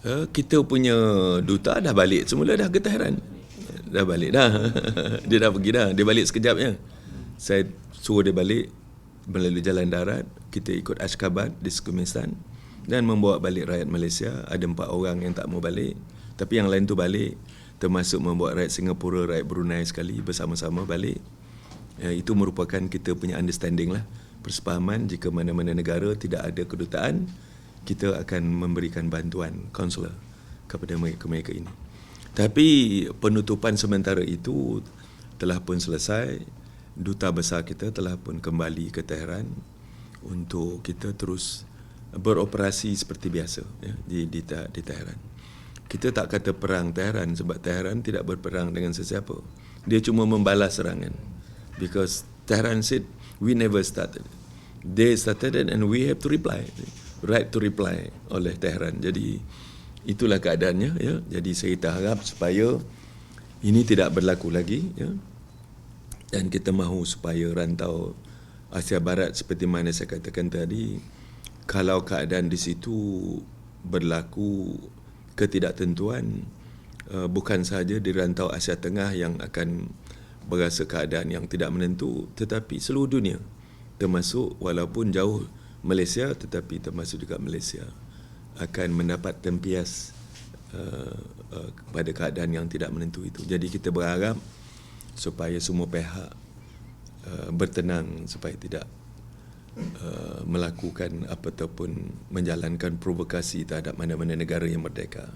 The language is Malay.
Uh, kita punya duta dah balik semula dah ke Tehran. Dah balik dah. dia dah pergi dah. Dia balik sekejapnya. Saya suruh dia balik melalui jalan darat. Kita ikut Ashgabat di Turkmenistan dan membawa balik rakyat Malaysia. Ada empat orang yang tak mau balik. Tapi yang lain tu balik. Termasuk membawa rakyat Singapura, rakyat Brunei sekali bersama-sama balik. Ya, itu merupakan kita punya understanding lah. Persepahaman jika mana-mana negara tidak ada kedutaan, kita akan memberikan bantuan konsular kepada mereka-mereka ini. Tapi penutupan sementara itu telah pun selesai. Duta besar kita telah pun kembali ke Tehran untuk kita terus beroperasi seperti biasa ya, di, di, di Tehran. Kita tak kata perang Tehran sebab Tehran tidak berperang dengan sesiapa. Dia cuma membalas serangan. Because Tehran said, we never started. They started it and we have to reply. Right to reply oleh Tehran. Jadi itulah keadaannya. Ya. Jadi saya kita harap supaya ini tidak berlaku lagi. Ya. Dan kita mahu supaya rantau Asia Barat seperti mana saya katakan tadi, kalau keadaan di situ berlaku ketidaktentuan uh, bukan sahaja di rantau Asia Tengah yang akan berasa keadaan yang tidak menentu tetapi seluruh dunia termasuk walaupun jauh Malaysia tetapi termasuk juga Malaysia akan mendapat tempias uh, uh, pada keadaan yang tidak menentu itu jadi kita berharap supaya semua pihak uh, bertenang supaya tidak Uh, melakukan apa ataupun menjalankan provokasi terhadap mana-mana negara yang merdeka.